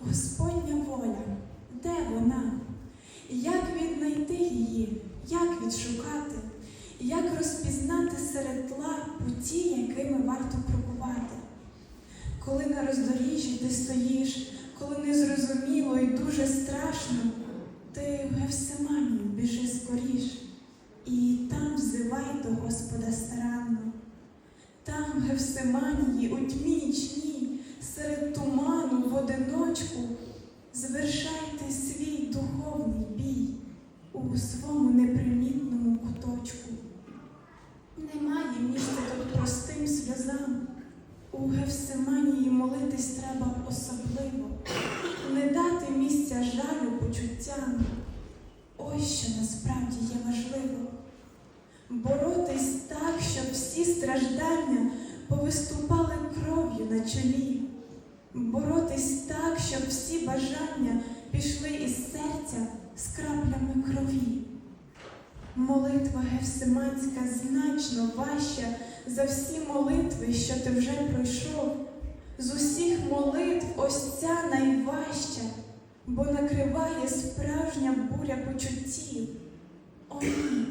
Господня воля, де вона? Як віднайти її, як відшукати, як розпізнати серед тла путі, якими варто крокувати? Коли на роздоріжжі ти стоїш, коли незрозуміло і дуже страшно, ти в Гевсиманію біжи скоріш, і там взивай до Господа старанно. Там, в Гевсиманії, у тьмі нічній, у своєму непримітному куточку. Немає місця тут простим сльозам. У Гевсиманії молитись треба особливо, не дати місця жалю почуттям. Ось що насправді є важливо. Боротись так, щоб всі страждання повиступали кров'ю на чолі. Боротись так, щоб всі бажання пішли із серця з краплями крові. Молитва Гевсиманська значно важча за всі молитви, що ти вже пройшов. З усіх молитв ось ця найважча, бо накриває справжня буря почуттів. О, ні,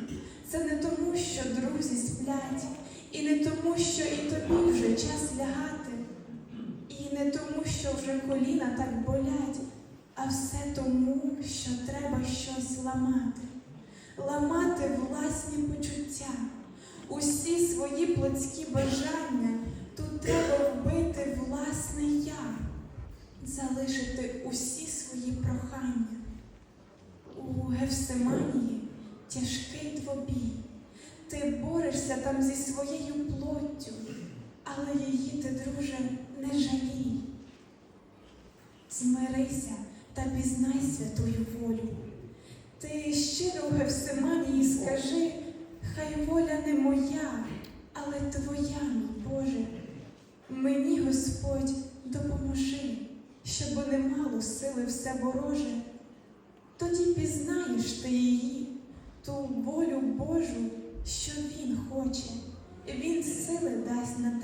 це не тому, що друзі сплять, і не тому, що і тобі вже час лягати, не тому, що вже коліна так болять, а все тому, що треба щось ламати ламати власні почуття, усі свої плотські бажання, тут треба вбити власне я, залишити усі свої прохання. У Гевсиманії тяжкий двобій. Ти борешся там зі своєю плоттю, але її ти, друже, не жалій. Змирися та пізнай святую волю. Ти щиро у Гевсиманії скажи, хай воля не моя, але твоя, мій Боже. Мені, Господь, допоможи, щоб не мало сили все вороже. Тоді пізнаєш ти її, ту волю Божу, що Він хоче, Він сили дасть на